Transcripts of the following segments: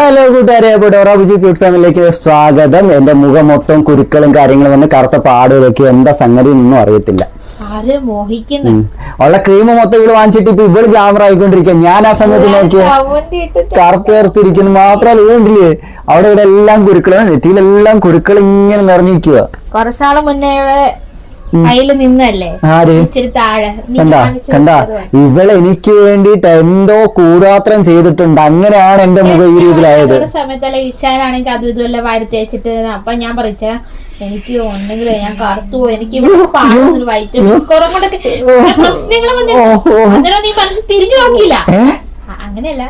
Hello കൂട്ടുകാരെ. അപ്പോൾ ഡോറാബുജി cute ഫാമിലിയിലേക്ക് സ്വാഗതം. എന്റെ മുഖം മൊത്തം കുരുക്കളും കാര്യങ്ങളും വന്ന് കറുത്ത പാടുകളൊക്കെ ഇതൊക്കെ എന്താ സംഗതി ഒന്നും അറിയത്തില്ല. ഉള്ള ക്രീം മൊത്തം ഇവിടെ വാങ്ങിച്ചിട്ട് ഇപ്പൊ ഇവിടെ ഗ്ലാമർ ആയിക്കൊണ്ടിരിക്കുക ഞാൻ ആ സമയത്ത് നോക്കിയ കറുത്ത് കറുത്തിരിക്കുന്നു. മാത്രമല്ല ഇതുണ്ടല്ലേ അവിടെ ഇവിടെ എല്ലാം കുരുക്കളും നെറ്റിയിലെല്ലാം കുരുക്കൾ ഇങ്ങനെ നിറഞ്ഞിരിക്കുക കുറച്ചാൾ മുന്നേ ആര്? കണ്ട കണ്ട. കൊടുത്തത്. എനിക്ക് വേണ്ടിട്ട് എന്തോ കൂടാത്രം ചെയ്തിട്ടുണ്ട്. അങ്ങനെയാണ് എന്റെ മുഖം ഈ രീതിയിലായത്. സമയത്തല്ല ഇച്ചാനാണെങ്കിൽ അതും ഇതുമല്ല വാരി അപ്പൊ ഞാൻ പറിച്ച എനിക്ക് ഒന്നെങ്കിലും ഞാൻ കറുത്തു. എനിക്ക് തിരിഞ്ഞു നോക്കിയില്ല. അങ്ങനെയല്ല.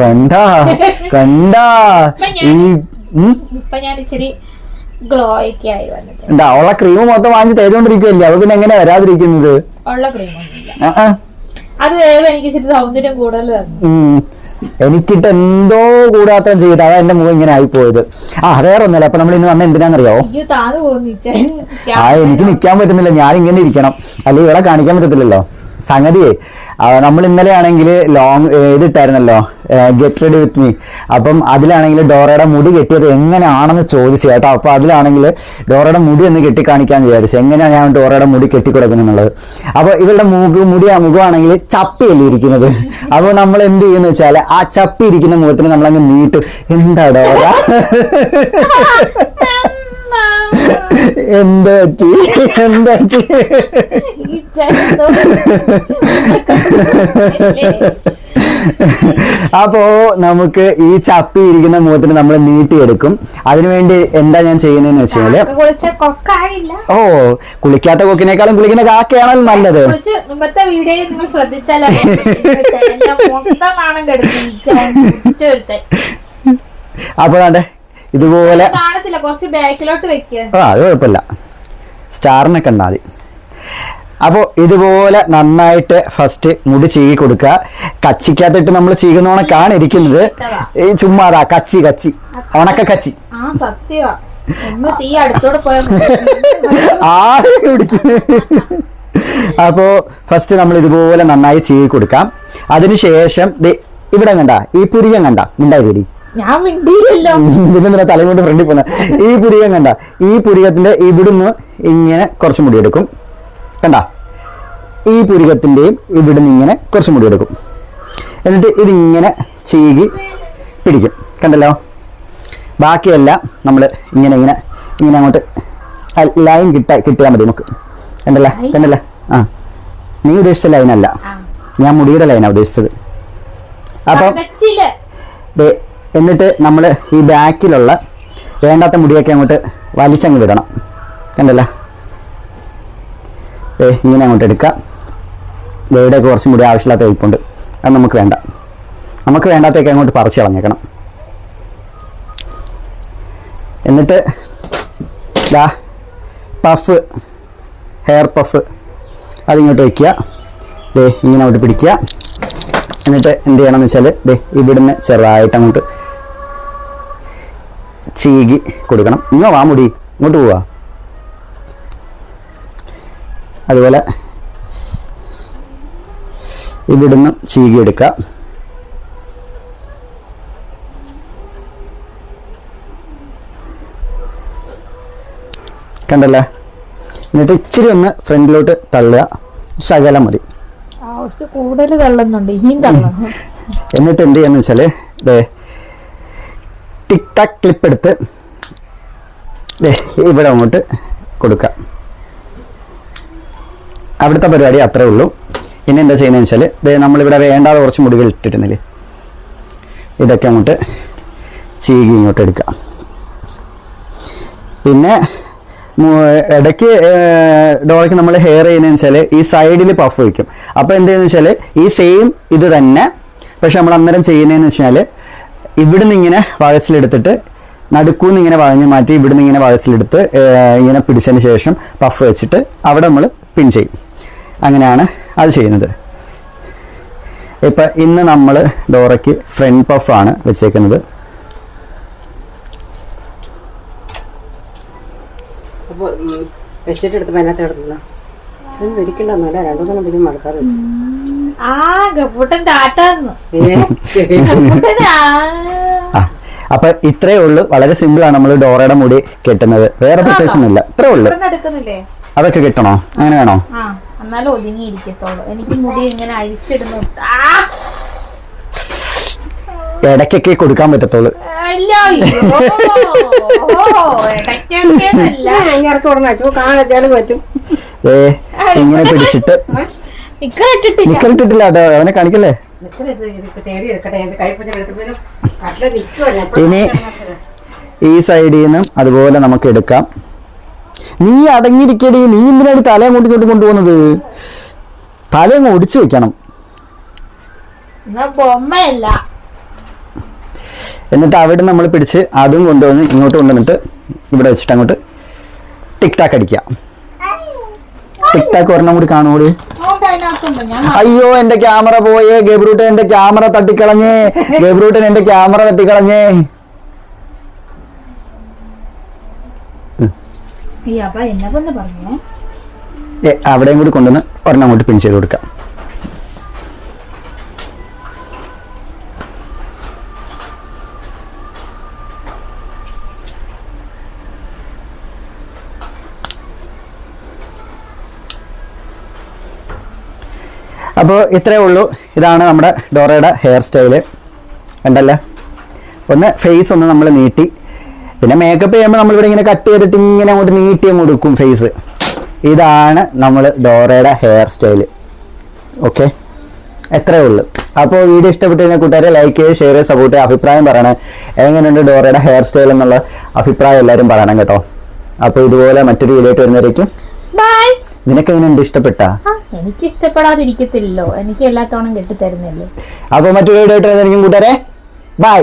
കണ്ടാ കണ്ടാ. ഈ ഇപ്പൊ ഞാൻ ഇച്ചിരി ഗ്ലോ ഒക്കെ ആയി വന്നിട്ട് എന്താ അവളെ ക്രീം മൊത്തം വാങ്ങിച്ച് തേച്ചോണ്ടിരിക്കുവല്ലേ? അവ പിന്നെ എങ്ങനെ വരാതിരിക്കുന്നത്? ഉള്ള ക്രീം ആ, ആ. അത് ദൈവം എനിക്ക് ഇച്ചിരി സൗന്ദര്യം കൂടുതൽ തന്നു. ഉം. എനിക്കിട്ട് എന്തോ കൂടാത്തം ചെയ്ത് അതാ എന്റെ മുഖം ഇങ്ങനെ ആയി ആയിപ്പോയത്. ആ വേറെ ഒന്നുമല്ല. അപ്പൊ നമ്മൾ ഇന്ന് വന്ന എന്തിനാണെന്നറിയോ? അയ്യോ താന്ന് പോകുന്നു ആ എനിക്ക് നിൽക്കാൻ പറ്റുന്നില്ല. ഞാൻ ഇങ്ങനെ ഇരിക്കണം. അല്ലെങ്കിൽ ഇവിടെ കാണിക്കാൻ പറ്റത്തില്ലല്ലോ. സംഗതിയെ നമ്മൾ ഇന്നലെ ആണെങ്കിൽ ലോങ് ഇതിട്ടായിരുന്നല്ലോ ഗെറ്റ് റെഡി വിത്ത് മീ അപ്പം അതിലാണെങ്കിൽ ഡോറയുടെ മുടി കെട്ടിയത് എങ്ങനെയാണെന്ന് ചോദിച്ചു കേട്ടോ. അപ്പോൾ അതിലാണെങ്കിൽ ഡോറയുടെ മുടി ഒന്ന് കെട്ടി കാണിക്കാന്ന് വിചാരിച്ചു. എങ്ങനെയാണ് ഞാൻ ഡോറയുടെ മുടി കെട്ടിക്കൊടുക്കുന്നുള്ളത്? അപ്പോൾ ഇവളുടെ മുഖ മുടി ആ മുഖമാണെങ്കിൽ ചപ്പിയല്ലേ ഇരിക്കുന്നത്? അപ്പോൾ നമ്മൾ എന്ത് ചെയ്യുന്ന വെച്ചാൽ ആ ചപ്പി ഇരിക്കുന്ന മുഖത്തിന് നമ്മളങ്ങ് നീട്ട്. എന്താ ഡോറ? എന്താ പറ്റി? എന്താ പറ്റി? അപ്പോ നമുക്ക് ഈ ചപ്പി ഇരിക്കുന്ന മുഖത്തിന് നമ്മൾ നീട്ടിയെടുക്കും. അതിനുവേണ്ടി എന്താ ഞാൻ ചെയ്യുന്നതെന്ന് വെച്ചാൽ ഓ കുളിക്കാത്ത കൊക്കിനേക്കാളും കുളിക്കുന്ന കാക്കയാണല്ലോ നല്ലത്. കുളിച്ച് മുമ്പത്തെ വീഡിയോയിൽ നിങ്ങൾ ശ്രദ്ധിച്ചാൽ മൊത്തം നാണം കെടുത്തി അപ്പൊ ദാണ്ടെ ഇതുപോലെ ആ അത് കുഴപ്പമില്ല. സ്റ്റാറിനെ കണ്ടാൽ മതി. അപ്പോൾ ഇതുപോലെ നന്നായിട്ട് ഫസ്റ്റ് മുടി ചീകി കൊടുക്കുക. കച്ചിക്കകത്തിട്ട് നമ്മൾ ചീകുന്ന ചീകുന്നോണക്കാണ് ഇരിക്കുന്നത് ഈ ചുമ്മാതാ കച്ചി കച്ചി. ഉണക്ക കച്ചി. ആരെ അപ്പോ ഫസ്റ്റ് നമ്മൾ ഇതുപോലെ നന്നായി ചീകി കൊടുക്കാം. അതിനുശേഷം ഇവിടെ കണ്ട ഈ പുരികം കണ്ട? മിണ്ടായി ഞാൻ മിണ്ടിയില്ലല്ലോ. ഇതിന്റെ തലയും കൊണ്ട് ഫ്രണ്ടിൽ പോന്ന. ഈ പുരികം കണ്ട ഈ പുരികത്തിന്റെ ഇവിടുന്ന് ഇങ്ങനെ കുറച്ച് മുടി എടുക്കും. കണ്ട? ഈ പുരികത്തിന്റെയും ഇവിടെ നിന്ന് ഇങ്ങനെ കുറച്ച് മുടി എടുക്കും. എന്നിട്ട് ഇതിങ്ങനെ ചീകി പിടിക്കും. കണ്ടല്ലോ? ബാക്കിയെല്ലാം നമ്മൾ ഇങ്ങനെ ഇങ്ങനെ ഇങ്ങനെ അങ്ങോട്ട് ലൈൻ കിട്ട കിട്ടിയാൽ മതി നമുക്ക്. കണ്ടല്ലേ? കണ്ടല്ലേ? ആ. നീ ഉദ്ദേശിച്ച ലൈനല്ല ഞാൻ മുടിയുടെ ലൈനാണ് ഉദ്ദേശിച്ചത്. അപ്പം എന്നിട്ട് നമ്മൾ ഈ ബാക്കിലുള്ള വേണ്ടാത്ത മുടിയൊക്കെ അങ്ങോട്ട് വലിച്ചങ്ങ് വിടണം. കണ്ടല്ലേ? ഏ ഇങ്ങനെ അങ്ങോട്ട് എടുക്കാം. ദേ, കുറച്ചും മുടി ആവശ്യമില്ലാത്ത ഇരിപ്പുണ്ട് അത് നമുക്ക് വേണ്ട. നമുക്ക് വേണ്ടാത്തൊക്കെ അങ്ങോട്ട് പറിച്ച് കളഞ്ഞേക്കണം. എന്നിട്ട് ലാ പഫ് ഹെയർ പഫ് അതിങ്ങോട്ട് വയ്ക്കുക ദേ ഇങ്ങനെ അങ്ങോട്ട് പിടിക്കുക. എന്നിട്ട് എന്ത് ചെയ്യണമെന്ന് വെച്ചാൽ ദേ ഇവിടുന്ന് ചെറുതായിട്ട് അങ്ങോട്ട് ചീകി കൊടുക്കണം. ഇങ്ങോ വാ മുടി ഇങ്ങോട്ട് പോവാ. അതുപോലെ ഇവിടുന്ന് ചീകിയെടുക്കുക കണ്ടല്ലേ? എന്നിട്ട് ഇച്ചിരി ഒന്ന് ഫ്രണ്ടിലോട്ട് തള്ളുക. ശകലം മതി. കുറച്ച് കൂടുതൽ തള്ളുന്നുണ്ട്. ഇനിയും തള്ളണം. എന്നിട്ട് എന്ത് ചെയ്യാന്ന് വെച്ചാൽ ദേ ടിക് ടാക് ക്ലിപ്പ് എടുത്ത് ഇവിടെ അങ്ങോട്ട് കൊടുക്കാം. അവിടുത്തെ പരിപാടി അത്രേ ഉള്ളൂ. ഇനി എന്താ ചെയ്യുന്നതെന്ന് വെച്ചാൽ ഇത് നമ്മളിവിടെ വേണ്ടാതെ കുറച്ച് മുടികൾ ഇട്ടിരുന്നില്ലേ? ഇതൊക്കെ അങ്ങോട്ട് ചീകി ഇങ്ങോട്ട് എടുക്കാം. പിന്നെ ഇടയ്ക്ക് ഡോളയ്ക്ക് നമ്മൾ ഹെയർ ചെയ്യുന്നതെന്ന് വെച്ചാൽ ഈ സൈഡിൽ പഫ് വയ്ക്കും അപ്പോൾ എന്ത് വെച്ചാൽ ഈ സെയിം ഇത് തന്നെ പക്ഷെ നമ്മൾ അന്നേരം ചെയ്യുന്നതെന്ന് വെച്ചാൽ ഇവിടുന്ന് ഇങ്ങനെ വഴച്ചിലെടുത്തിട്ട് നടുക്കൂന്ന് ഇങ്ങനെ വഴഞ്ഞ് മാറ്റി ഇവിടുന്ന് ഇങ്ങനെ വഴച്ചിലെടുത്ത് ഇങ്ങനെ പിടിച്ചതിന് ശേഷം പഫ് വെച്ചിട്ട് അവിടെ നമ്മൾ പിൻ ചെയ്യും. അങ്ങനെയാണ് അത് ചെയ്യുന്നത്. ഇപ്പം ഇന്ന് നമ്മൾ ഡോറയ്ക്ക് ഫ്രണ്ട് പഫാണ് വെച്ചേക്കുന്നത്. അപ്പൊ ഇത്രേ ഉള്ളൂ. വളരെ സിമ്പിൾ ആണ് നമ്മൾ ഡോറയുടെ മുടി കെട്ടുന്നത്. വേറെ പ്രത്യേകിച്ചൊന്നുമില്ല. ഇത്രേ ഉള്ളൂ. അതൊക്കെ കിട്ടണോ? അങ്ങനെ വേണോ? ആ. എന്നാലും ഒതുങ്ങിയിരിക്കത്തോളൂ എനിക്ക് മുടി ഇങ്ങനെ അഴിച്ചിടുന്നു. ആ! ഇടയ്ക്കൊക്കെ കൊടുക്കാൻ പറ്റത്തുള്ളൂ. ഏ ഇങ്ങനെ പിടിച്ചിട്ട്. നിക്കറിട്ടിട്ടില്ല കേട്ടോ അവനെ കാണിക്കല്ലേ? ഇനി ഈ സൈഡിൽ നിന്നും അതുപോലെ നമുക്ക് എടുക്കാം. നീ അടങ്ങിയിരിക്കടി. നീ എന്തിനാണ് തല അങ്ങോട്ട് ഇങ്ങോട്ട് കൊണ്ടുപോകുന്നത്? തല അങ്ങ് ഒടിച്ചു വെക്കണം. ബൊമ്മയല്ല. എന്നിട്ട് അവിടെ നമ്മൾ പിടിച്ച് അതും കൊണ്ടുവന്ന് ഇങ്ങോട്ട് കൊണ്ടുവന്നിട്ട് ഇവിടെ വെച്ചിട്ട് അങ്ങോട്ട് ടിക് ടാക്ക് അടിക്കുക. ടിക് ടാക്ക് ഒരെണ്ണം കൂടി കാണുകൂടി അയ്യോ എന്റെ ക്യാമറ പോയേ. ഗബ്രൂട്ടൻ എന്റെ ക്യാമറ തട്ടിക്കളഞ്ഞേ. ഗബ്രൂട്ടൻ എന്റെ ക്യാമറ തട്ടിക്കളഞ്ഞേ. അവിടെയും കൂടി കൊണ്ടുവന്ന് ഒരെണ്ണം അങ്ങോട്ട് പിൻ ചെയ്ത് കൊടുക്കാം. അപ്പോൾ ഇത്രയേ ഉള്ളൂ. ഇതാണ് നമ്മുടെ ഡോറയുടെ ഹെയർ സ്റ്റൈൽ ഉണ്ടല്ലേ ഒന്ന് ഫേസ് ഒന്ന് നമ്മൾ നീട്ടി പിന്നെ മേക്കപ്പ് ചെയ്യുമ്പോൾ നമ്മളിവിടെ ഇങ്ങനെ കട്ട് ചെയ്തിട്ട് ഇങ്ങനെ അങ്ങോട്ട് നീട്ടി അങ്ങ് കൊടുക്കും ഫേസ് ഇതാണ് നമ്മൾ ഡോറയുടെ ഹെയർ സ്റ്റൈൽ ഓക്കെ എത്രയേ ഉള്ളൂ. അപ്പോൾ വീഡിയോ ഇഷ്ടപ്പെട്ടു കഴിഞ്ഞാൽ കൂട്ടുകാരെ ലൈക്ക് ചെയ്യുക ഷെയർ ചെയ്യുക സപ്പോർട്ട് ചെയ്യുക അഭിപ്രായം പറയണേ. എങ്ങനെയുണ്ട് ഡോറയുടെ ഹെയർ സ്റ്റൈൽ എന്നുള്ള അഭിപ്രായം എല്ലാവരും പറയണം കേട്ടോ. അപ്പോൾ ഇതുപോലെ മറ്റൊരു വീഡിയോ ആയിട്ട് വരുന്നവരേക്കും ബൈ നിനക്ക് എങ്ങനെയുണ്ട്? ഇഷ്ടപ്പെട്ടാ? എനിക്ക് ഇഷ്ടപ്പെടാതിരിക്കത്തില്ലല്ലോ. എനിക്ക് എല്ലാ തവണ കെട്ടിത്തരുന്നില്ലേ അപ്പോൾ മറ്റൊരു വീഡിയോ ആയിട്ട് വരുന്നതായിരിക്കും കൂട്ടുകാരെ ബൈ